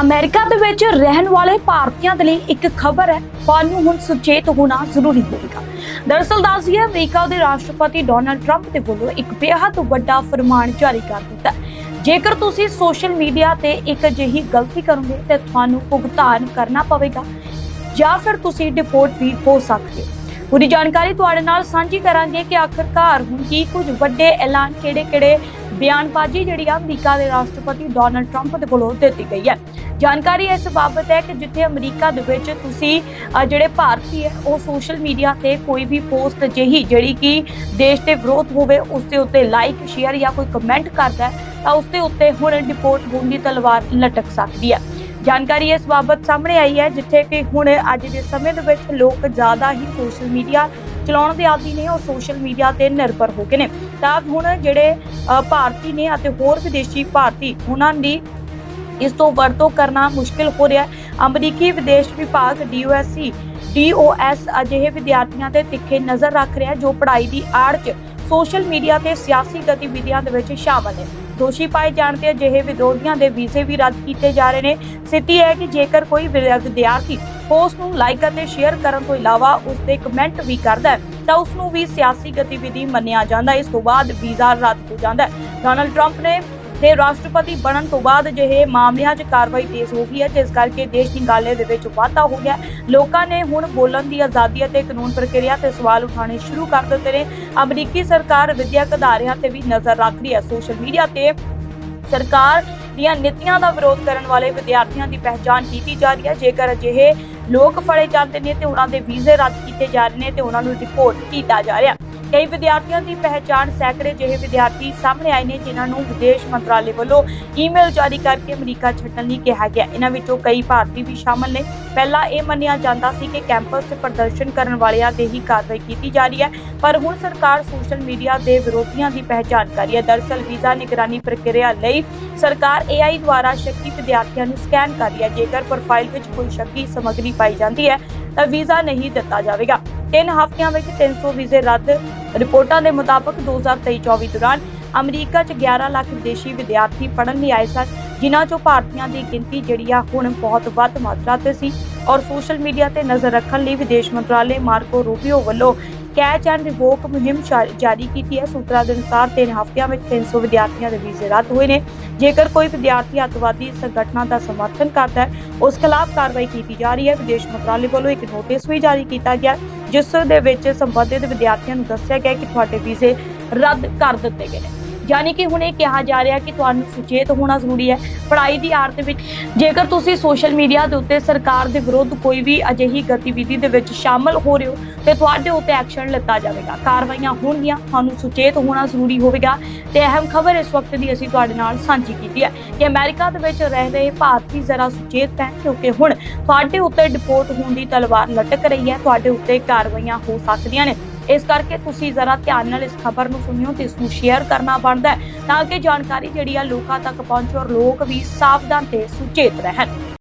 America ਦੇ ਵਿੱਚ ਰਹਿਣ ਵਾਲੇ ਭਾਰਤੀਆਂ ਦੇ ਲਈ ਇੱਕ ਖਬਰ ਹੈ। ਤੁਹਾਨੂੰ ਹੁਣ ਸੁਚੇਤ ਹੋਣਾ ਜ਼ਰੂਰੀ ਹੋਵੇਗਾ। ਦਰਅਸਲ ਦੱਸਦੀਏ ਅਮਰੀਕਾ ਦੇ ਰਾਸ਼ਟਰਪਤੀ ਡੋਨਲਡ ਟਰੰਪ ਦੇ ਵੱਲੋਂ ਇੱਕ ਬੇਹੱਦ ਵੱਡਾ ਫਰਮਾਨ ਜਾਰੀ ਕਰ ਦਿੱਤਾ ਜੇਕਰ ਤੁਸੀਂ ਸੋਸ਼ਲ ਮੀਡੀਆ ਤੇ ਇੱਕ ਅਜਿਹੀ ਗਲਤੀ ਕਰੋਗੇ, ਤਾਂ ਤੁਹਾਨੂੰ ਭੁਗਤਾਨ ਕਰਨਾ ਪਵੇਗਾ ਜਾਂ ਫਿਰ ਤੁਸੀਂ ਡਿਪੋਰਟ ਵੀ ਹੋ ਸਕਦੇ ਹੋ। ਪੂਰੀ ਜਾਣਕਾਰੀ ਤੁਹਾਡੇ ਨਾਲ ਸਾਂਝੀ ਕਰਾਂਗੇ ਕਿ ਆਖਰਕਾਰ ਹੁਣ ਕੀ ਕੁਝ ਵੱਡੇ ਐਲਾਨ ਕਿਹੜੇ-ਕਿਹੜੇ ਬਿਆਨਬਾਜ਼ੀ ਜਿਹੜੀ ਆ ਅਮਰੀਕਾ ਦੇ ਰਾਸ਼ਟਰਪਤੀ ਡੋਨਲਡ ਟਰੰਪ ਦੇ ਕੋਲੋਂ ਦਿੱਤੀ ਗਈ ਹੈ। ਜਾਣਕਾਰੀ ਇਸ ਬਾਬਤ ਹੈ ਕਿ ਜਿੱਥੇ ਅਮਰੀਕਾ ਦੇ ਵਿੱਚ ਤੁਸੀਂ ਜਿਹੜੇ ਭਾਰਤੀ ਹੈ, ਉਹ ਸੋਸ਼ਲ ਮੀਡੀਆ ਤੇ ਕੋਈ ਵੀ ਪੋਸਟ ਜਿਹੀ ਜਿਹੜੀ ਕਿ ਦੇਸ਼ ਦੇ ਵਿਰੋਧ ਹੋਵੇ, ਉਸ ਦੇ ਉੱਤੇ ਲਾਈਕ, ਸ਼ੇਅਰ ਜਾਂ ਕੋਈ ਕਮੈਂਟ ਕਰਦਾ ਹੈ, ਤਾਂ ਉਸ ਦੇ ਉੱਤੇ ਹੁਣ ਡਿਪੋਰਟ ਹੋਣ ਦੀ ਤਲਵਾਰ ਲਟਕ ਸਕਦੀ ਹੈ। ਜਾਣਕਾਰੀ ਇਸ ਬਾਬਤ ਸਾਹਮਣੇ ਆਈ ਹੈ, ਜਿੱਥੇ ਕਿ ਹੁਣ ਅੱਜ ਦੇ ਸਮੇਂ ਦੇ ਵਿੱਚ ਲੋਕ ਜ਼ਿਆਦਾ ਹੀ ਸੋਸ਼ਲ ਮੀਡੀਆ ਚਲਾਉਣ ਦੇ ਆਦੀ ਨੇ ਉਹ ਸੋਸ਼ਲ ਮੀਡੀਆ ਤੇ ਨਿਰਭਰ ਹੋ ਗਏ ਨੇ। ਤਾਂ ਹੁਣ ਜਿਹੜੇ ਭਾਰਤੀ ਨੇ ਅਤੇ ਹੋਰ ਵਿਦੇਸ਼ੀ ਭਾਰਤੀ, ਉਹਨਾਂ ਦੀ ਇਸ ਤੋਂ ਵਰਤੋਂ ਕਰਨਾ ਮੁਸ਼ਕਿਲ ਹੋ ਰਿਹਾ ਹੈ। ਅਮਰੀਕੀ ਵਿਦੇਸ਼ ਵਿਭਾਗ DOSC DOS ਅਜਿਹੇ ਵਿਦਿਆਰਥੀਆਂ ਤੇ ਤਿੱਖੇ ਨਜ਼ਰ ਰੱਖ ਰਿਹਾ ਜੋ ਪੜ੍ਹਾਈ ਦੀ ਆੜ 'ਚ ਸੋਸ਼ਲ ਮੀਡੀਆ ਤੇ ਸਿਆਸੀ ਗਤੀਵਿਧੀਆਂ ਦੇ ਵਿੱਚ ਸ਼ਾਮਲ ਨੇ। ਦੋਸ਼ੀ ਪਾਏ ਜਾਣ ਤੇ ਅਜਿਹੇ ਵਿਰੋਧੀਆਂ ਦੇ ਵੀਜ਼ੇ ਵੀ ਰੱਦ ਕੀਤੇ ਜਾ ਰਹੇ ਨੇ। ਸਥਿਤੀ ਹੈ ਕਿ ਜੇਕਰ ਕੋਈ ਵਿਦਿਆ- ਵਿਦਿਆਰਥੀ ਪੋਸਟ ਨੂੰ ਲਾਈਕ ਅਤੇ ਸ਼ੇਅਰ ਕਰਨ ਤੋਂ ਇਲਾਵਾ ਉਸ ਤੇ ਕਮੈਂਟ ਵੀ ਕਰਦਾ ਹੈ। ਤਾਂ ਉਸ ਨੂੰ ਵੀ ਸਿਆਸੀ ਗਤੀਵਿਧੀ ਮੰਨਿਆ ਜਾਂਦਾ ਇਸ ਤੋਂ ਬਾਅਦ ਵੀਜ਼ਾ ਰੱਦ ਹੋ ਜਾਂਦਾ ਹੈ। ਡੋਨਾਲਡ ਟਰੰਪ ਨੇ ਦੇ ਰਾਸ਼ਟਰਪਤੀ ਬਣਨ ਤੋਂ ਬਾਅਦ ਅਜਿਹੇ ਮਾਮਲਿਆਂ 'ਚ ਕਾਰਵਾਈ ਤੇਜ਼ ਹੋ ਗਈ ਹੈ, ਜਿਸ ਕਰਕੇ ਦੇਸ਼ ਦੀ ਗਾਲੇ ਦੇ ਵਿੱਚ ਵਾਧਾ ਹੋ ਗਿਆ ਲੋਕਾਂ ਨੇ ਹੁਣ ਬੋਲਣ ਦੀ ਆਜ਼ਾਦੀ ਅਤੇ ਕਾਨੂੰਨ ਪ੍ਰਕਿਰਿਆ ਤੇ ਸਵਾਲ ਉਠਾਉਣੇ ਸ਼ੁਰੂ ਕਰ ਦਿੱਤੇ ਨੇ। ਅਮਰੀਕੀ ਸਰਕਾਰ ਵਿਦਿਅਕ ਅਦਾਰਿਆਂ ਤੇ ਵੀ ਨਜ਼ਰ ਰੱਖ ਰਹੀ ਹੈ। ਸੋਸ਼ਲ ਮੀਡੀਆ ਤੇ ਸਰਕਾਰ ਦੀਆਂ ਨੀਤੀਆਂ ਦਾ ਵਿਰੋਧ ਕਰਨ ਵਾਲੇ ਵਿਦਿਆਰਥੀਆਂ ਦੀ ਪਹਿਚਾਣ ਕੀਤੀ ਜਾ ਰਹੀ ਹੈ। ਜੇਕਰ ਅਜਿਹੇ ਲੋਕ ਫੜੇ ਜਾਂਦੇ ਨੇ ਤੇ ਉਹਨਾਂ ਦੇ ਵੀਜ਼ੇ ਰੱਦ ਕੀਤੇ ਜਾ ਰਹੇ ਨੇ ਤੇ ਉਹਨਾਂ ਨੂੰ ਰਿਪੋਰਟ ਕੀਤਾ ਜਾ ਰਿਹਾ। ਕਈ ਵਿਦਿਆਰਥੀਆਂ ਦੀ ਪਹਿਚਾਣ ਸੈਂਕੜੇ ਜਿਹੇ ਵਿਦਿਆਰਥੀ ਸਾਹਮਣੇ ਆਏ ਨੇ, ਜਿਨ੍ਹਾਂ ਨੂੰ ਵਿਦੇਸ਼ ਮੰਤਰਾਲੇ ਵੱਲੋਂ ਈਮੇਲ ਜਾਰੀ ਕਰਕੇ ਅਮਰੀਕਾ ਛੱਡਣ ਲਈ ਕਿਹਾ ਗਿਆ। ਇਹਨਾਂ ਵਿੱਚੋਂ ਕਈ ਭਾਰਤੀ ਵੀ ਸ਼ਾਮਲ ਨੇ। ਪਹਿਲਾਂ ਇਹ ਮੰਨਿਆ ਜਾਂਦਾ ਸੀ ਕਿ ਕੈਂਪਸ ਤੇ ਪ੍ਰਦਰਸ਼ਨ ਕਰਨ ਵਾਲਿਆਂ ਤੇ ਹੀ ਕਾਰਵਾਈ ਕੀਤੀ ਜਾ ਰਹੀ ਹੈ, ਪਰ ਹੁਣ ਸਰਕਾਰ ਸੋਸ਼ਲ ਮੀਡੀਆ ਦੇ ਵਿਰੋਧੀਆਂ ਦੀ ਪਹਿਚਾਣ ਕਰ ਰਹੀ ਹੈ। ਦਰਅਸਲ ਵੀਜ਼ਾ ਨਿਗਰਾਨੀ ਪ੍ਰਕਿਰਿਆ ਲਈ ਸਰਕਾਰ AI ਦੁਆਰਾ ਸ਼ੱਕੀ ਵਿਦਿਆਰਥੀਆਂ ਨੂੰ ਸਕੈਨ ਕਰ ਰਹੀ ਹੈ। ਜੇਕਰ ਪ੍ਰੋਫਾਈਲ ਵਿੱਚ ਕੋਈ ਸ਼ੱਕੀ ਸਮੱਗਰੀ ਪਾਈ ਜਾਂਦੀ ਹੈ, ਤਾਂ ਵੀਜ਼ਾ ਨਹੀਂ ਦਿੱਤਾ ਜਾਵੇਗਾ। ਤਿੰਨ ਹਫ਼ਤਿਆਂ ਵਿੱਚ 300 ਵੀਜ਼ੇ ਰੱਦ ਰਿਪੋਰਟਾਂ ਦੇ ਮੁਤਾਬਕ 2023-24 ਦੌਰਾਨ ਅਮਰੀਕਾ 'ਚ 11 ਲੱਖ ਵਿਦੇਸ਼ੀ ਵਿਦਿਆਰਥੀ ਪੜ੍ਹਨ ਲਈ ਆਏ ਸਨ, ਜਿਨ੍ਹਾਂ 'ਚੋਂ ਭਾਰਤੀਆਂ ਦੀ ਗਿਣਤੀ ਜਿਹੜੀ ਆ ਹੁਣ ਬਹੁਤ ਵੱਧ ਮਾਤਰਾ ਤੇ ਸੀ ਔਰ ਸੋਸ਼ਲ ਮੀਡੀਆ ਤੇ ਨਜ਼ਰ ਰੱਖਣ ਲਈ ਵਿਦੇਸ਼ ਮੰਤਰਾਲੇ ਮਾਰਕੋ ਰੂਬੀਓ ਵੱਲੋਂ ਕੈਚ ਐਂਡ ਰਿਵੋਕ ਮੁਹਿੰਮ ਸ਼ਾ- ਜਾਰੀ ਕੀਤੀ ਹੈ। ਸੂਤਰਾਂ ਦੇ ਅਨੁਸਾਰ ਤਿੰਨ ਹਫ਼ਤਿਆਂ ਵਿੱਚ 300 ਵਿਦਿਆਰਥੀਆਂ ਦੇ ਵੀਜ਼ੇ ਰੱਦ ਹੋਏ ਨੇ। ਜੇਕਰ ਕੋਈ ਵਿਦਿਆਰਥੀ ਅੱਤਵਾਦੀ ਸੰਗਠਨਾਂ ਦਾ ਸਮਰਥਨ ਕਰਦਾ ਹੈ, ਉਸ ਖਿਲਾਫ ਕਾਰਵਾਈ ਕੀਤੀ ਜਾ ਰਹੀ ਹੈ। ਵਿਦੇਸ਼ ਮੰਤਰਾਲੇ ਵੱਲੋਂ ਇੱਕ ਨੋਟਿਸ ਵੀ ਜਾਰੀ ਕੀਤਾ ਗਿਆ ਜਿਸ ਦੇ ਵਿੱਚ ਸੰਬੰਧਿਤ ਵਿਦਿਆਰਥੀਆਂ ਨੂੰ ਦੱਸਿਆ ਗਿਆ ਕਿ ਤੁਹਾਡੇ ਵੀਜ਼ੇ ਰੱਦ ਕਰ ਦਿੱਤੇ ਗਏ ਨੇ। ਯਾਨੀ ਕਿ ਹੁਣ ਇਹ ਕਿਹਾ ਜਾ ਰਿਹਾ ਕਿ ਤੁਹਾਨੂੰ ਸੁਚੇਤ ਹੋਣਾ ਜ਼ਰੂਰੀ ਹੈ। ਪੜ੍ਹਾਈ ਦੀ ਆੜ ਦੇ ਵਿੱਚ ਜੇਕਰ ਤੁਸੀਂ ਸੋਸ਼ਲ ਮੀਡੀਆ ਦੇ ਉੱਤੇ ਸਰਕਾਰ ਦੇ ਵਿਰੁੱਧ ਕੋਈ ਵੀ ਅਜਿਹੀ ਗਤੀਵਿਧੀ ਦੇ ਵਿੱਚ ਸ਼ਾਮਲ ਹੋ ਰਹੇ ਹੋ, ਤੇ ਤੁਹਾਡੇ ਉੱਤੇ ਐਕਸ਼ਨ ਲਿੱਤਾ ਜਾਵੇਗਾ। ਕਾਰਵਾਈਆਂ ਹੋਣਗੀਆਂ, ਤੁਹਾਨੂੰ ਸੁਚੇਤ ਹੋਣਾ ਜ਼ਰੂਰੀ ਹੋਵੇਗਾ, ਤੇ ਅਹਿਮ ਖਬਰ ਇਸ ਵਕਤ ਦੀ ਅਸੀਂ ਤੁਹਾਡੇ ਨਾਲ ਸਾਂਝੀ ਕੀਤੀ ਹੈ ਕਿ ਅਮਰੀਕਾ ਦੇ ਵਿੱਚ ਰਹਿ ਰਹੇ ਭਾਰਤੀ ਜ਼ਰਾ ਸੁਚੇਤ ਹੈ, ਕਿਉਂਕਿ ਹੁਣ ਤੁਹਾਡੇ ਉੱਤੇ ਡਿਪੋਰਟ ਹੋਣ ਦੀ ਤਲਵਾਰ ਲਟਕ ਰਹੀ ਹੈ, ਤੁਹਾਡੇ ਉੱਤੇ ਕਾਰਵਾਈਆਂ ਹੋ ਸਕਦੀਆਂ ਨੇ। ਇਸ ਕਰਕੇ ਤੁਸੀਂ ਜ਼ਰਾ ਧਿਆਨ ਨਾਲ ਇਸ ਖਬਰ ਨੂੰ ਸੁਣਿਓ ਤੇ ਇਸ ਨੂੰ ਸ਼ੇਅਰ ਕਰਨਾ ਬਣਦਾ ਤਾਂ ਕਿ ਜਾਣਕਾਰੀ ਜਿਹੜੀ ਆ ਲੋਕਾਂ ਤੱਕ ਪਹੁੰਚੇ ਔਰ ਲੋਕ ਵੀ ਸਾਵਧਾਨ ਤੇ ਸੁਚੇਤ ਰਹਿਣ।